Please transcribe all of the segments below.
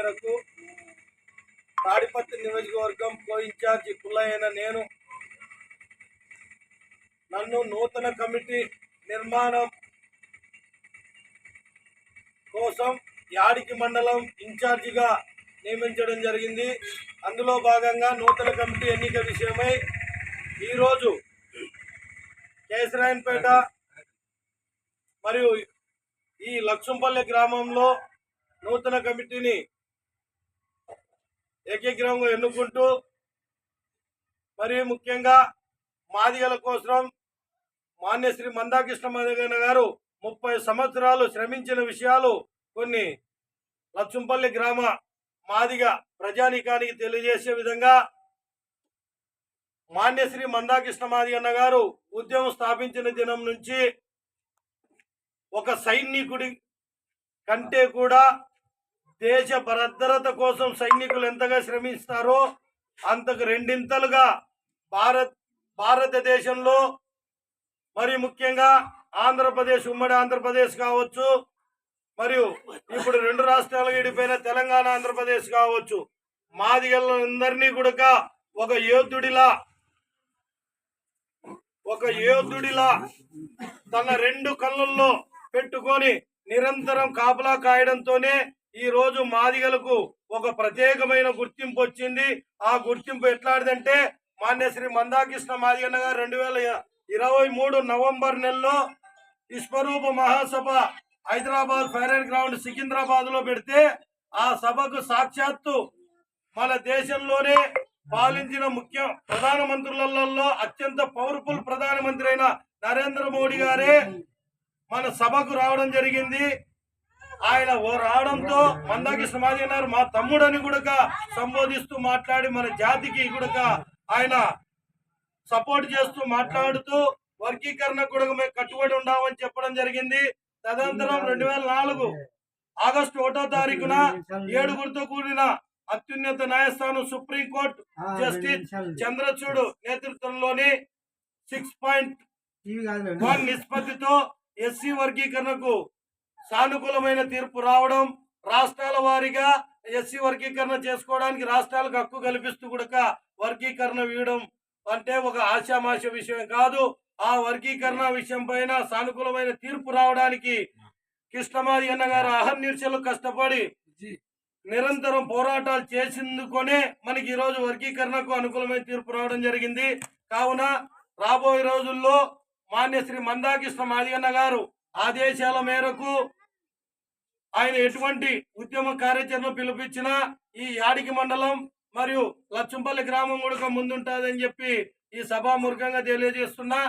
మేరకు తాడిపత్రి నియోజకవర్గం కో ఇన్ఛార్జి పుల్లయ్యన నేను నన్ను నూతన కమిటీ నిర్మాణం కోసం యాడికి మండలం ఇన్ఛార్జిగా నియమించడం జరిగింది. అందులో భాగంగా నూతన కమిటీ ఎన్నిక విషయమై ఈరోజు కేసరాయన్పేట మరియు ఈ లక్ష్మంపల్లె గ్రామంలో నూతన కమిటీని ఏకీగ్రహంగా ఎన్నుకుంటూ మరి ముఖ్యంగా మాదిగల కోసం మాన్యశ్రీ మందాకృష్ణ మదగన గారు ముప్పై సంవత్సరాలు శ్రమించిన విషయాలు కొన్ని లక్ష్మంపల్లి గ్రామ మాదిగ ప్రజానీకానికి తెలియజేసే విధంగా మాన్యశ్రీ మందాకృష్ణ మాదిగన్న గారు ఉద్యమం స్థాపించిన దినం నుంచి ఒక సైనికుడి కంటే కూడా దేశ భద్రత కోసం సైనికులు ఎంతగా శ్రమిస్తారో అంతకు రెండింతలుగా భారత్ భారతదేశంలో మరి ముఖ్యంగా ఆంధ్రప్రదేశ్ ఉమ్మడి ఆంధ్రప్రదేశ్ కావచ్చు మరియు ఇప్పుడు రెండు రాష్ట్రాలు విడిపోయిన తెలంగాణ ఆంధ్రప్రదేశ్ కావచ్చు. మాదిగలందరినీ కూడా ఒక యోధుడిలా ఒక యోధుడిలా తన రెండు కళ్ళల్లో పెట్టుకొని నిరంతరం కాపలా కాయడంతోనే ఈ రోజు మాదిగలకు ఒక ప్రత్యేకమైన గుర్తింపు వచ్చింది. ఆ గుర్తింపు ఎట్లాంటిదంటే మాన్య శ్రీ మందాకృష్ణ మాదిగన్న గారు రెండు వేల ఇరవై మూడు నవంబర్ నెలలో విశ్వరూప మహాసభ హైదరాబాద్ ఫైర్ అండ్ గ్రౌండ్ సికింద్రాబాద్లో పెడితే ఆ సభకు సాక్షాత్తు మన దేశంలోనే పాలించిన ముఖ్య ప్రధానమంత్రులలో అత్యంత పవర్ఫుల్ ప్రధానమంత్రి అయిన నరేంద్ర మోడీ గారే మన సభకు రావడం జరిగింది. ఆయన ఓ రావడంతో మందాకృష్ణ మాది అన్నారు. మా తమ్ముడని కూడా సంబోధిస్తూ మాట్లాడి మన జాతికి కూడా ఆయన సపోర్ట్ చేస్తూ మాట్లాడుతూ వర్గీకరణ కూడా మేము కట్టుబడి ఉన్నామని చెప్పడం జరిగింది. తదనంతరం రెండు వేల నాలుగు ఆగస్టు ఒకటో తారీఖున ఏడుగురితో కూడిన అత్యున్నత న్యాయస్థానం సుప్రీంకోర్టు జస్టిస్ చంద్రచూడ్ నేతృత్వంలోని సిక్స్ పాయింట్ వన్ నిష్పత్తితో ఎస్సీ వర్గీకరణకు సానుకూలమైన తీర్పు రావడం రాష్ట్రాల వారీగా ఎస్సీ వర్గీకరణ చేసుకోవడానికి రాష్ట్రాలకు హక్కు కల్పిస్తూ కూడా వర్గీకరణ వీయడం అంటే ఒక ఆశామాష విషయం కాదు. ఆ వర్గీకరణ విషయం పైన సానుకూలమైన తీర్పు రావడానికి కృష్ణమాది అన్న గారు అహర్నిశలు కష్టపడి నిరంతరం పోరాటాలు చేసిందుకొనే మనకి ఈ రోజు వర్గీకరణకు అనుకూలమైన తీర్పు రావడం జరిగింది. కావున రాబోయే రోజుల్లో మాన్య శ్రీ మందాకృష్ణ మాదిగన్న గారు ఆదేశాల మేరకు ఆయన ఎటువంటి ఉద్యమ కార్యాచరణ పిలిపించినా ఈ యాడికి మండలం మరియు లచ్చంపల్లి గ్రామం కూడా ముందుంటుందని చెప్పి ఈ సభాముఖంగా తెలియజేస్తున్నా.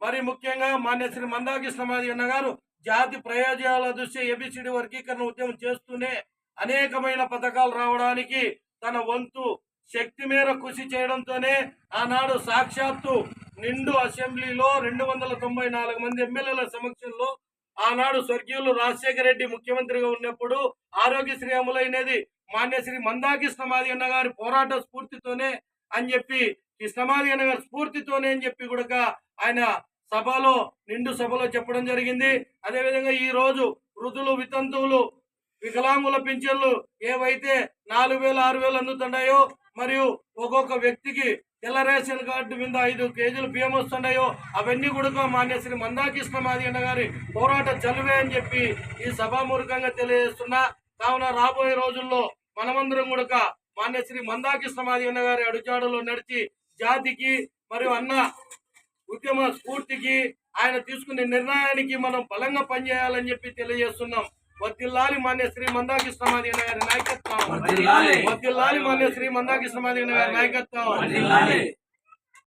మరి ముఖ్యంగా మాన్య శ్రీ మందాకృష్ణ మాదిగన్న గారు జాతి ప్రయోజనాల దృష్ట్యా ఏబిసిడి వర్గీకరణ ఉద్యమం చేస్తూనే అనేకమైన పథకాలు రావడానికి తన వంతు శక్తి మేర కృషి చేయడంతోనే ఆనాడు సాక్షాత్తు నిండు అసెంబ్లీలో రెండు వందల తొంభై నాలుగు మంది ఎమ్మెల్యేల సమక్షంలో ఆనాడు స్వర్గీయులు రాజశేఖర రెడ్డి ముఖ్యమంత్రిగా ఉన్నప్పుడు ఆరోగ్యశ్రీ అమలైనది. మాన్యశ్రీ మందాకృష్ణ మాది అన్న గారి పోరాట స్ఫూర్తితోనే అని చెప్పి కృష్ణమాది అన్న గారి స్ఫూర్తితోనే అని చెప్పి కూడా ఆయన సభలో నిండు సభలో చెప్పడం జరిగింది. అదేవిధంగా ఈ రోజు వృద్ధులు వితంతువులు వికలాంగుల పింఛన్లు ఏవైతే నాలుగు వేలు ఆరు వేలు అందుతున్నాయో మరియు ఒక్కొక్క వ్యక్తికి తెల్ల రేషన్ కార్డు మీద ఐదు కేజీలు బియ్యం వస్తున్నాయో అవన్నీ కూడా మాన్య శ్రీ మందాకృష్ణ మాదిగన్న గారి పోరాట చలువే అని చెప్పి ఈ సభామూర్ఖంగా తెలియజేస్తున్నా. కావున రాబోయే రోజుల్లో మనమందరం కూడా మాన్య శ్రీ మందాకృష్ణ మాదిగన్న గారి అడుచాడలో నడిచి జాతికి మరియు అన్న ఉద్యమ స్ఫూర్తికి ఆయన తీసుకునే నిర్ణయానికి మనం బలంగా పనిచేయాలని చెప్పి తెలియజేస్తున్నాం. వద్దిల్లాలి మాన్య శ్రీ మందాకృష్ణ మాదిగన్న గారి నాయకత్వం వర్ధిల్లాలి. వద్దిల్లాలి మాన్య శ్రీ మందాకృష్ణ మాదిగన్న గారి నాయకత్వం.